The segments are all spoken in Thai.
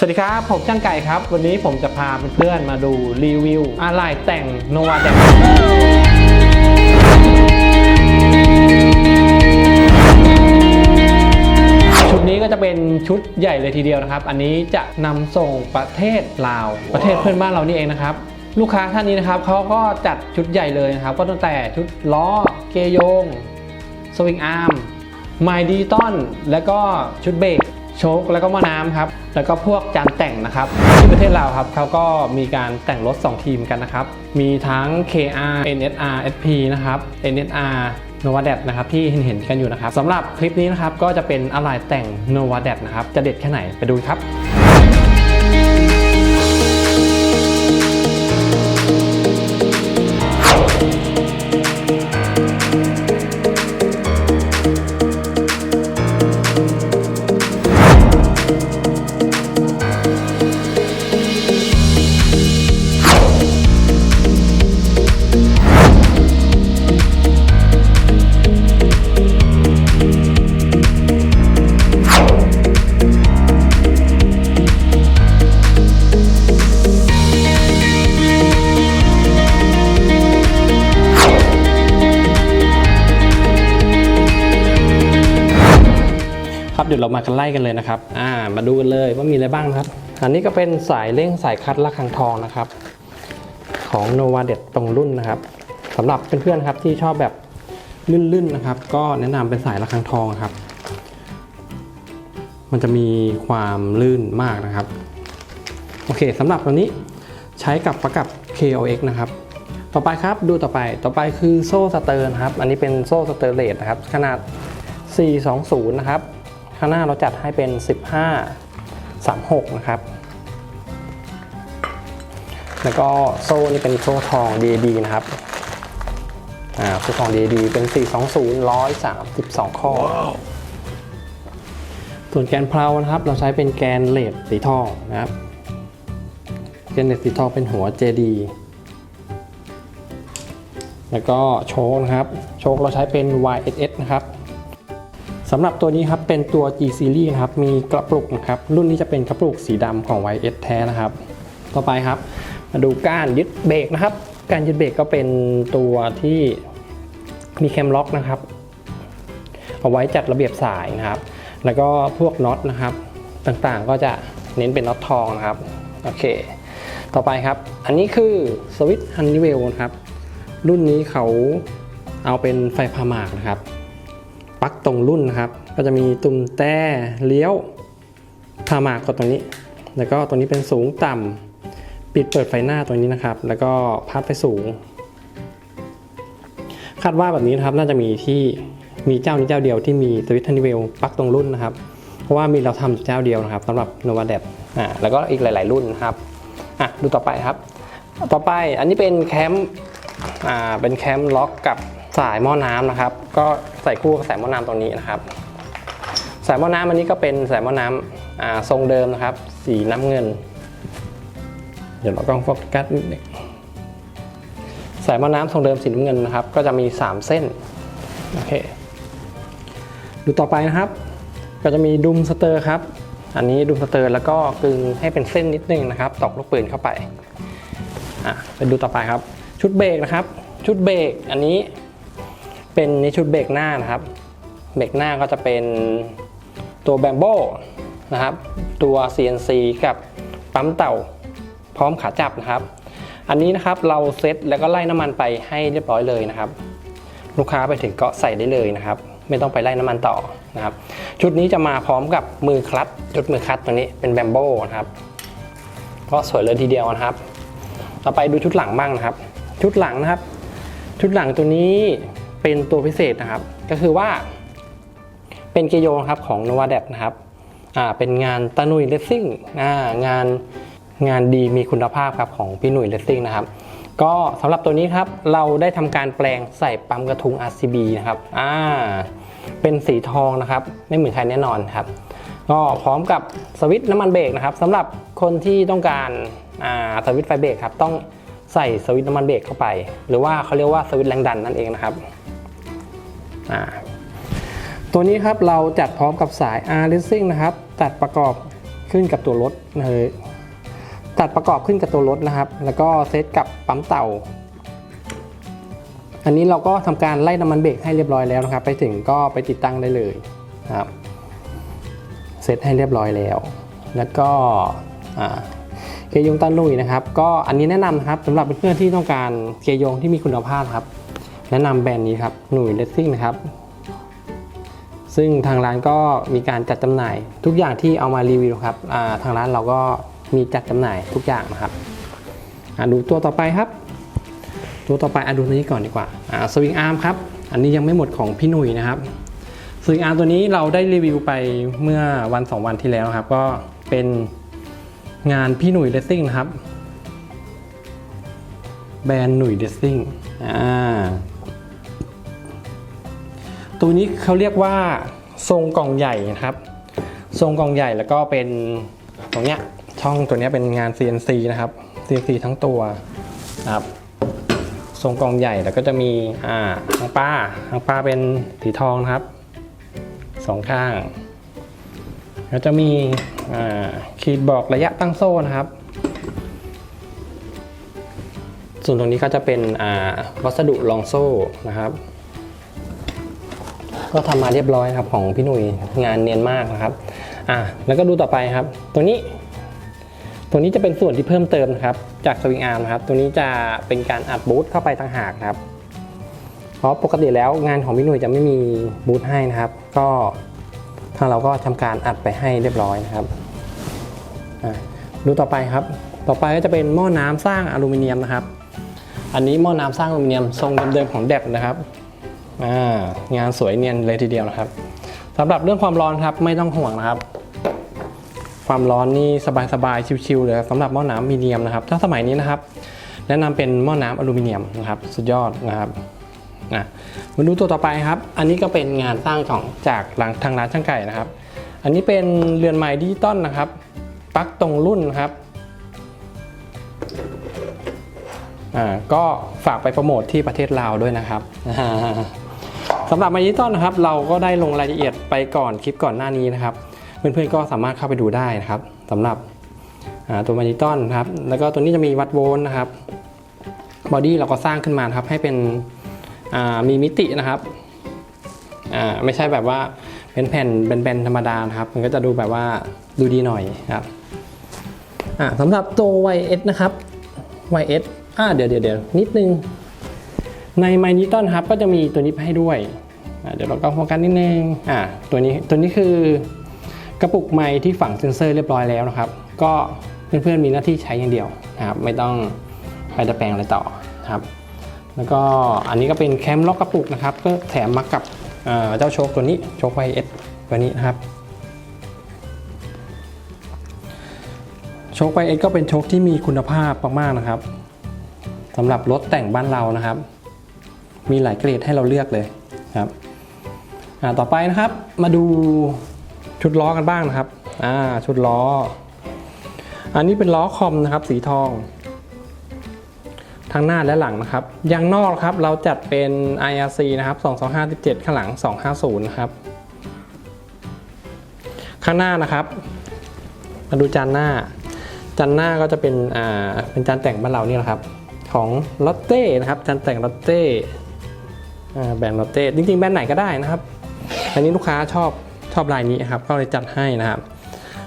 สวัสดีครับ ผมช่างไก่ครับ วันนี้ผมจะพาเพื่อนๆมาดูรีวิวอะไรแต่งโนวาแดกชุดนี้ก็จะเป็นชุดใหญ่เลยทีเดียวนะครับ อันนี้จะนำส่งประเทศลาว ประเทศเพื่อนบ้านเรานี่เองนะครับ ลูกค้าท่านนี้นะครับเขาก็จัดชุดใหญ่เลยนะครับ ก็ตั้งแต่ชุดล้อเกยงสวิงอาร์มไมดีตอน แล้วก็ชุดเบรก โชคแล้วก็มะน้ำครับแล้วก็พวกจานแต่งนะครับที่ประเทศลาวครับเขาก็มีการแต่งรถ 2 ทีมกันนะครับ มีทั้ง KR NSR SP นะครับ NSR Nova d a t นะครับที่เห็นเห็นๆกันอยู่นะครับสำหรับคลิปนี้นะครับก็จะเป็นอะไรแต่ง Nova d a t นะครับจะเด็ดแค่ไหนไปดูครับ เรามากันไล่กันเลยนะครับอ่ามาดูกันเลยว่ามีอะไรบ้างครับ อันนี้ก็เป็นสายเร่งสายคัดระฆังทองนะครับ ของ Nova d e t ตรงรุ่นนะครับสำหรับเพื่อนๆครับที่ชอบแบบลื่นๆนะครับ ก็แนะนำเป็นสายระฆังทองครับ มันจะมีความลื่นมากนะครับ โอเคสำหรับตัวนี้ใช้กับประกับ KOX นะครับต่อไปครับดูต่อไปต่อไปคือโซ่สเตอร์นะครับ อันนี้เป็นโซ่สเตอร์เลสนะครับ ขนาด 420 นะครับ ข้างหน้าเราจัดให้เป็น 15 36 นะครับ แล้วก็โซ่นี่เป็นโซ่ทอง DD นะครับอ่าโซ่ทอง DD เป็น 420 132 ข้อส่วนแกนเพลานะครับ เราใช้เป็นแกนเลดสีทองนะครับ แกนเลดสีทองเป็นหัว JD แล้วก็โชคนะครับ โชคเราใช้เป็น YSS นะครับ สำหรับตัวนี้ครับเป็นตัว G Series นะครับมีกระปุกนะครับรุ่นนี้จะเป็นกระปุกสีดำของ YS แท้นะครับ ต่อไปครับ มาดูก้านยึดเบรกนะครับการยึดเบรกก็เป็นตัวที่มีแคมล็อกนะครับ เอาไว้จัดระเบียบสายนะครับ แล้วก็พวกน็อตนะครับ ต่างๆก็จะเน้นเป็นน็อตทองนะครับโอเค ต่อไปครับ อันนี้คือสวิตช์ฮันนิเวลนะครับ รุ่นนี้เขาเอาเป็นไฟพามากนะครับ ปลั๊กตรงรุ่นนะครับ ก็จะมีตุ่มแต้เลี้ยวพามากกดตรงนี้ แล้วก็ตรงนี้เป็นสูงต่ำปิดเปิดไฟหน้าตรงนี้นะครับ แล้วก็พัดไปสูง คาดว่าแบบนี้นะครับน่าจะมีที่มีเจ้านี้เจ้าเดียวที่มีสวิตช์ทันนิเวลปลั๊กตรงรุ่นนะครับ เพราะว่ามีเราทำอยู่เจ้าเดียวนะครับสำหรับ Nova d e p อ่าแล้วก็อีกหลาย ๆ รุ่นนะครับอะดูต่อไปครับ ต่อไปอันนี้เป็นแคมป์อ่าเป็นแคมป์ล็อกกับ สายหม้อน้ำนะครับ ก็ใส่คู่กับสายหม้อน้ำตรงนี้นะครับ สายหม้อน้ำอันนี้ก็เป็นสายหม้อน้ำอ่าทรงเดิมนะครับ สีน้ำเงิน เดี๋ยวเรากล้องโฟกัสนิดนึงสายหม้อน้ำทรงเดิมสีน้ำเงินนะครับ ก็จะมี 3 เส้นโอเคดูต่อไปนะครับ ก็จะมีดุมสเตอร์ครับอันนี้ดุมสเตอร์แล้วก็กึงให้เป็นเส้นนิดนึงนะครับ ตอกลูกปืนเข้าไปอะไปดูต่อไปครับ ชุดเบรกนะครับ ชุดเบรกอันนี้ เป็นในชุดเบรกหน้านะครับ เบรกหน้าก็จะเป็นตัวแบมโบนะครับ ตัว CNC กับปั๊มเต่าพร้อมขาจับนะครับ อันนี้นะครับเราเซ็ตแล้วก็ไล่น้ำมันไปให้เรียบร้อยเลยนะครับ ลูกค้าไปถึงก็ใส่ได้เลยนะครับ ไม่ต้องไปไล่น้ำมันต่อนะครับ ชุดนี้จะมาพร้อมกับมือคลัตชุดมือคลัตตัวนี้เป็นแบมโบนะครับก็สวยเลยทีเดียวนะครับ ต่อไปดูชุดหลังบ้างนะครับ ชุดหลังนะครับ ชุดหลังตัวนี้ เป็นตัวพิเศษนะครับ ก็คือว่า เป็นเกยร์โยครับของ Nova d e นะครับอ่าเป็นงานตะหนุยเลสซิ่งอ่างานงานดีมีคุณภาพครับของพี่หนุ่ยเลสซิ่งนะครับ ก็สำหรับตัวนี้ครับเราได้ทำการแปลงใส่ปั๊มกระทุง RCB นะครับอ่าเป็นสีทองนะครับ ไม่เหมือนใครแน่นอนครับ ก็พร้อมกับสวิตช์น้ำมันเบรกนะครับสำหรับคนที่ต้องการอ่าสวิตช์ไฟเบรกครับต้องใส่สวิตช์น้ำมันเบรกเข้าไป หรือว่าเขาเรียกว่าสวิตช์แรงดันนั่นเองนะครับ ตัวนี้ครับเราจัดพร้อมกับสาย R Racing นะครับจัดประกอบขึ้นกับตัวรถเลยตัดประกอบขึ้นกับตัวรถนะครับ แล้วก็เซตกับปั๊มเต่า อันนี้เราก็ทำการไล่น้ำมันเบรกให้เรียบร้อยแล้วนะครับ ไปถึงก็ไปติดตั้งได้เลยครับ เซตให้เรียบร้อยแล้ว แล้วก็เกียร์ยงตาหนุ่ยนะครับ ก็อันนี้แนะนำนะครับสำหรับเพื่อนๆที่ต้องการเกียร์ยงที่มีคุณภาพครับ แนะนำแบรนด์นี้ครับหนุ่ยเลสซิ่งนะครับ ซึ่งทางร้านก็มีการจัดจำหน่าย ทุกอย่างที่เอามารีวิวครับาทางร้านเราก็มีจัดจำหน่ายทุกอย่างนะครับดูตัวต่อไปครับ ตัวต่อไปอะดูตัวนี้ก่อนดีกว่าสวิงอาร์มครับ อันนี้ยังไม่หมดของพี่หนุ่ยนะครับสวิงอาร์มตัวนี้เราได้รีวิวไปเมื่อวัน 2 วันที่แล้วครับ ก็เป็นงานพี่หนุ่ยเลสซิ่งนะครับแบรนด์หนุ่ยเลสซิ่งอ่า ตัวนี้เขาเรียกว่าทรงกล่องใหญ่นะครับ ทรงกล่องใหญ่แล้วก็เป็นตรงเนี้ยช่องตัวเนี้ยเป็นงาน CNC นะครับ CNC ทั้งตัวนะครับ ทรงกล่องใหญ่แล้วก็จะมีอ่าหางปลาหางปลาเป็นสีทองนะครับสองข้าง แล้วจะมีอ่าขีดบอกระยะตั้งโซ่นะครับ ส่วนตรงนี้ก็จะเป็นอ่าวัสดุรองโซ่นะครับ ก็ทำมาเรียบร้อยครับของพี่หนุ่ยงานเนียนมากนะครับอะแล้วก็ดูต่อไปครับ ตัวนี้ ตัวนี้จะเป็นส่วนที่เพิ่มเติมนะครับ จากสวิงอาร์มครับ ตัวนี้จะเป็นการอัดบูทเข้าไปต่างหากครับเพราะปกติแล้วงานของพี่หนุ่ยจะไม่มีบูทให้นะครับ ก็ทางเราก็ทำการอัดไปให้เรียบร้อยนะครับอะดูต่อไปครับ ต่อไปก็จะเป็นหม้อน้ำสร้างอลูมิเนียมนะครับ อันนี้หม้อน้ำสร้างอลูมิเนียมทรงเดิมๆของเดบนะครับ งานสวยเนียนเลยทีเดียวนะครับสำหรับเรื่องความร้อนครับไม่ต้องห่วงนะครับ ความร้อนนี่สบายๆชิวๆเลยสำหรับหม้อน้ำมีเดียมนะครับ ถ้าสมัยนี้นะครับ แนะนำเป็นหม้อน้ำอลูมิเนียมนะครับสุดยอดนะครับอะมาดูตัวต่อไปครับ อันนี้ก็เป็นงานสร้างของจากหลังทางร้านช่างไก่นะครับ อันนี้เป็นเรือนไม้ดิจิตอลนะครับปลั๊กตรงรุ่นนะครับอ่าก็ฝากไปโปรโมทที่ประเทศลาวด้วยนะครับ สำหรับมาดิจิตอลนะครับ เราก็ได้ลงรายละเอียดไปก่อนคลิปก่อนหน้านี้นะครับ เพื่อนๆก็สามารถเข้าไปดูได้นะครับสำหรับตัวมาดิจิตอลนะครับ แล้วก็ตัวนี้จะมีวัดโวลต์นะครับบอดี้เราก็สร้างขึ้นมาครับให้เป็นมีมิตินะครับไม่ใช่แบบว่าเป็นแผ่นแบนๆธรรมดานะครับ มันก็จะดูแบบว่าดูดีหน่อยครับสำหรับตัว YS นะครับ YS อ่าเดี๋ยวเดี๋ยวเดี๋ยวนิดนึง ใน m y n i t o n ครับก็จะมีตัวนี้ให้ด้วย เดี๋ยวเราก็โฟกัสนิดนึงอ่าตัวนี้ตัวนี้คือกระปุกไมค์ที่ฝังเซ็นเซอร์เรียบร้อยแล้วนะครับ ก็เพื่อนๆมีหน้าที่ใช้อย่างเดียวนะครับไม่ต้องไปดัดแปลงอะไรต่อครับ แล้วก็อันนี้ก็เป็นแคมล็อกกระปุกนะครับ ก็แถมมากับเอ่อเจ้าโชคตัวนี้โชคไวเอสตัวนี้นะครับโชคไวเอสก็เป็นโชคที่มีคุณภาพมากๆนะครับสำหรับรถแต่งบ้านเรานะครับ มีหลายเกรดให้เราเลือกเลยครับต่อไปนะครับมาดูชุดล้อกันบ้างนะครับชุดล้อ อันนี้เป็นล้อคอมนะครับ สีทอง ทั้งหน้าและหลังนะครับยางนอกครับเราจัดเป็น IRC นะครับ22517 ข้างหลัง 250นะครับข้างหน้านะครับ มาดูจานหน้า จานหน้าก็จะเป็นอ่าเป็นจานแต่งบ้านเรานี่แหละครับ ของลอตเต้นะครับจานแต่งลอตเต้ แบรนด์ลอตเต้จริงๆ แบรนด์ไหนก็ได้นะครับ อันนี้ลูกค้าชอบชอบลายนี้ครับ ก็เลยจัดให้นะครับ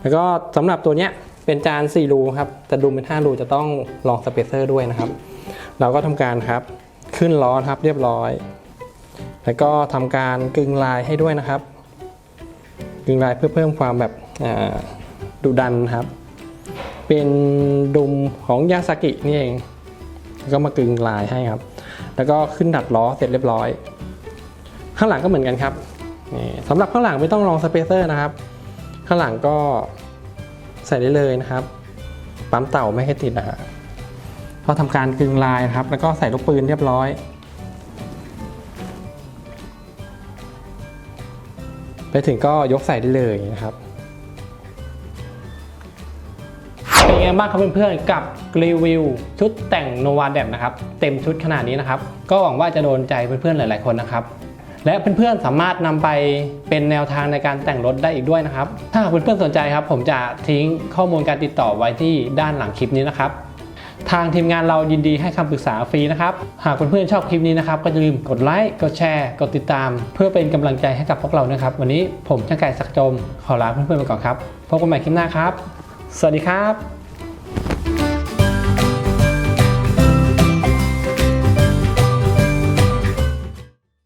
แล้วก็สำหรับตัวเนี้ยเป็นจาน4รูครับแต่ดูเป็น5รูจะต้องลองสเปเซอร์ด้วยนะครับ เราก็ทำการครับขึ้นล้อครับเรียบร้อย แล้วก็ทำการกึงลายให้ด้วยนะครับ กึงลายเพื่อเพิ่มความแบบดุดันครับ เป็นดุมของยาสากินี่เอง ก็มากึงลายให้ครับ แล้วก็ขึ้นดัดล้อเสร็จเรียบร้อย ข้างหลังก็เหมือนกันครับนี่สำหรับข้างหลังไม่ต้องลองสเปเซอร์นะครับ ข้างหลังก็ใส่ได้เลยนะครับ ปั๊มเต่าไม่ให้ติดนะฮะพอทำการกึงลายนะครับ แล้วก็ใส่ลูกปืนเรียบร้อย ไปถึงก็ยกใส่ได้เลยนะครับ ไงบ้างครับเพื่อนๆ กับรีวิวชุดแต่งโนวา d ดนะครับ เต็มชุดขนาดนี้นะครับ ก็หวังว่าจะโดนใจเพื่อนๆหลายๆคนนะครับ และเพื่อนๆสามารถนำไปเป็นแนวทางในการแต่งรถได้อีกด้วยนะครับ ถ้าเพื่อนๆสนใจครับ ผมจะทิ้งข้อมูลการติดต่อไว้ที่ด้านหลังคลิปนี้นะครับทางทีมงานเรายินดีให้คำปรึกษาฟรีนะครับ หากเพื่อนๆชอบคลิปนี้นะครับ ก็อย่าลืมกดไลค์ กดแชร์ กดติดตาม เพื่อเป็นกำลังใจให้กับพวกเรานะครับ วันนี้ผมช่างไก่สักจม ขอลาเพื่อนๆไปก่อนครับ พบกันใหม่คลิปหน้าครับ สวัสดีครับ